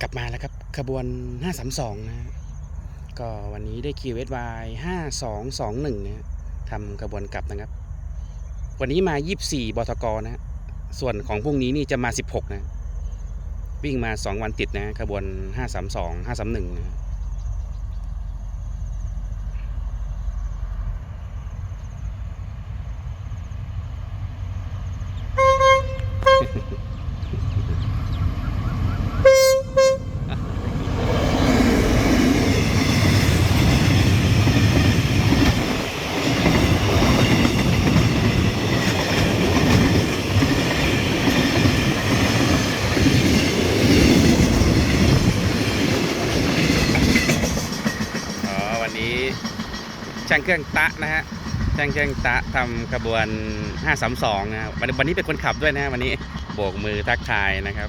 กลับมาแล้วครับขบวน 532 นะฮะก็วันนี้ได้คิวเอสวาย5221นะฮะทำขบวนกลับนะครับ วันนี้มา 24 บทกนะฮะส่วนของพรุ่งนี้นี่จะมา 16 นะ วิ่งมา 2 วันติดนะขบวน 532 531นะฮะ อ๋อวั นี้ช่างเครื่องตะนะฮะช่างเครื่องตะทำขบวน 532นะครับวันวันนี้เป็นคนขับด้วยนะฮะวันนี้โบกมือทักทายนะครับ